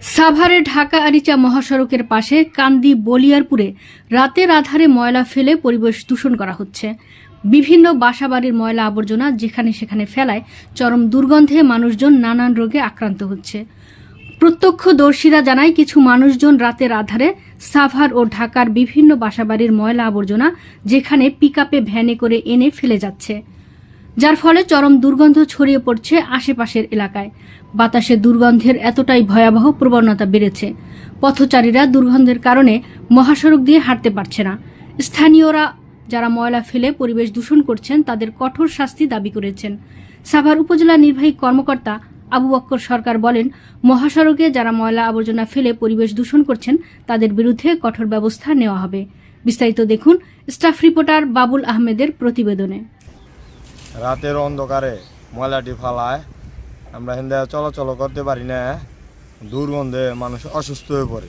সাভারে ঢাকা আরিচা মহাসড়কের পাশে কান্দি বলিয়ারপুরে রাতের আধারে ময়লা ফেলে পরিবেশ দূষণ করা হচ্ছে। বিভিন্ন বাসাবাড়ির ময়লা আবর্জনা যেখানে সেখানে ফেলায় চরম দুর্গন্ধে মানুষজন নানান রোগে আক্রান্ত হচ্ছে। প্রত্যক্ষদর্শীরা জানায়, কিছু মানুষজন রাতের আধারে সাভার ও ঢাকার বিভিন্ন বাসাবাড়ির ময়লা আবর্জনা যেখানে পিকআপে ভ্যানে করে এনে ফেলে যাচ্ছে। যার ফলে চরম দুর্গন্ধ ছড়িয়ে পড়ছে আশেপাশের এলাকায়। বাতাসে দুর্গন্ধের এতটাই ভয়াবহ প্রবণতা বেড়েছে। পথচারীরা দুর্গন্ধের কারণে মহাসড়ক দিয়ে হাঁটতে পারছে না। স্থানীয়রা যারা ময়লা ফেলে পরিবেশ দূষণ করছেন, তাদের কঠোর শাস্তি দাবি করেছেন। সাভার উপজেলা নির্বাহী কর্মকর্তা আবু বক্কর সরকার বলেন, মহাসড়কে যারা ময়লা আবর্জনা ফেলে পরিবেশ দূষণ করছেন, তাদের বিরুদ্ধে কঠোর ব্যবস্থা নেওয়া হবে। বিস্তারিত দেখুন স্টাফ রিপোর্টার বাবুল আহমেদের প্রতিবেদনে। রাতের অন্ধকারে ময়লাটি ফালায়। আমরা হিন্দা চলাচল করতে পারি না। দুর্গন্ধে মানুষ অসুস্থ হয়ে পড়ে।